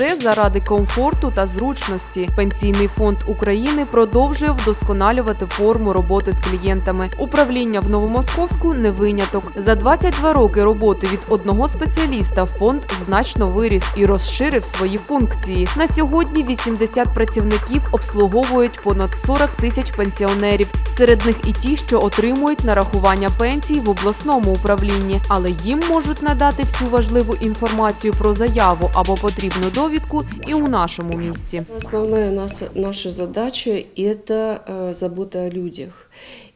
все заради комфорту та зручності. Пенсійний фонд України продовжує вдосконалювати форму роботи з клієнтами. Управління в Новомосковську не виняток. За 22 роки роботи від одного спеціаліста фонд значно виріс і розширив свої функції. На сьогодні 80 працівників обслуговують понад 40 тисяч пенсіонерів. Серед них і ті, що отримують нарахування пенсій в обласному управлінні, але їм можуть надати всю важливу інформацію про заяву або потрібну довідку і у нашому місті. Основна нас- наша задача – це э, забота о людях.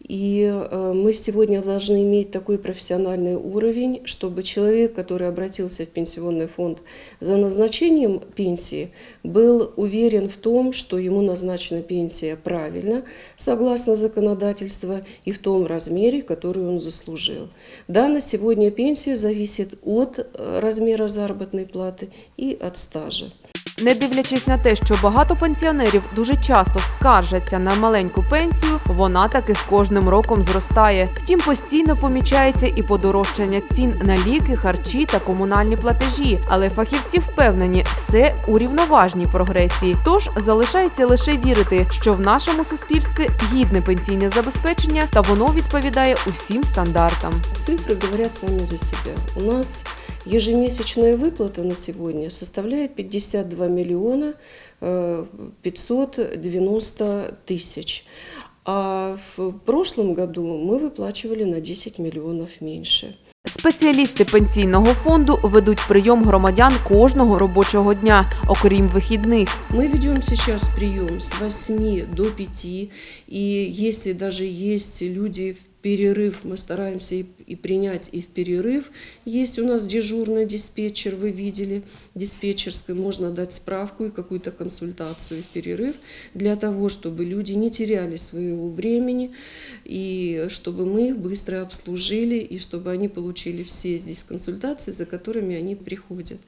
И э, мы сегодня должны иметь такой профессиональный уровень, чтобы человек, который обратился в пенсионный фонд за назначением пенсии, был уверен в том, что ему назначена пенсия правильно, согласно законодательству, и в том размере, который он заслужил. Да, на сегодня пенсия зависит от э, размера заработной платы и от стажа. Не дивлячись на те, що багато пенсіонерів дуже часто скаржаться на маленьку пенсію, вона таки з кожним роком зростає. Втім, постійно помічається і подорожчання цін на ліки, харчі та комунальні платежі. Але фахівці впевнені, все у рівноважній прогресії. Тож залишається лише вірити, що в нашому суспільстві гідне пенсійне забезпечення та воно відповідає усім стандартам. Цифры говорят сами за себя. У нас ежемесячная выплата на сегодня составляет 52 миллиона э, 590 тысяч. А в прошлом году мы выплачивали на 10 миллионов меньше. Спеціалісти пенсійного фонду ведуть прийом громадян кожного робочого дня, окрім вихідних. Мы ведем сейчас прием с 8 до 5, и если даже есть люди в перерыв, мы стараемся и, и принять и в перерыв. Есть у нас дежурный диспетчер, вы видели, диспетчерской, можно дать справку и какую-то консультацию в перерыв, для того, чтобы люди не теряли своего времени, и чтобы мы их быстро обслужили, и чтобы они получили все здесь консультации, за которыми они приходят.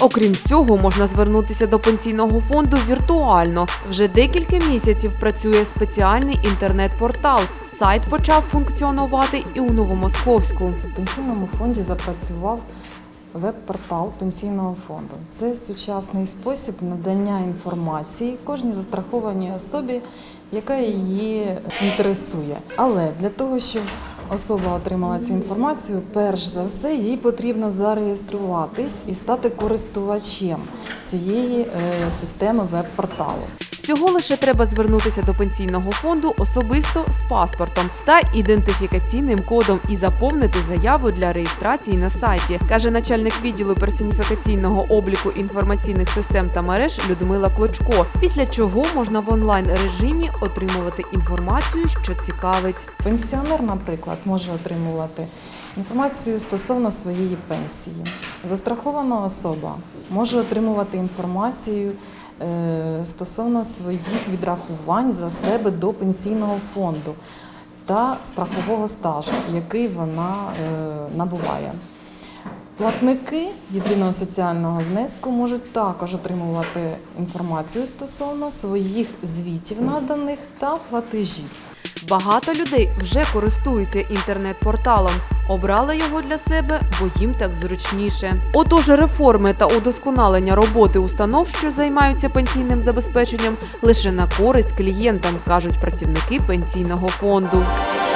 Окрім цього, можна звернутися до пенсійного фонду віртуально. Вже декілька місяців працює спеціальний інтернет-портал. Сайт почав функціонувати і у Новомосковську. В пенсійному фонді запрацював веб-портал пенсійного фонду. Це сучасний спосіб надання інформації кожній застрахованій особі, яка її інтересує. Але для того, щоб особа отримала цю інформацію, перш за все їй потрібно зареєструватись і стати користувачем цієї е, системи веб-порталу. Всього лише треба звернутися до пенсійного фонду особисто з паспортом та ідентифікаційним кодом і заповнити заяву для реєстрації на сайті, каже начальник відділу персоніфікаційного обліку інформаційних систем та мереж Людмила Клочко. Після чого можна в онлайн режимі отримувати інформацію, що цікавить. Пенсіонер, наприклад, може отримувати інформацію стосовно своєї пенсії. Застрахована особа може отримувати інформацію е, стосовно своїх відрахувань за себе до пенсійного фонду та страхового стажу, який вона е, набуває. Платники єдиного соціального внеску можуть також отримувати інформацію стосовно своїх звітів наданих та платежів. Багато людей вже користуються інтернет-порталом. Обрали його для себе, бо їм так зручніше. Отож, реформи та удосконалення роботи установ, що займаються пенсійним забезпеченням, лише на користь клієнтам, кажуть працівники пенсійного фонду.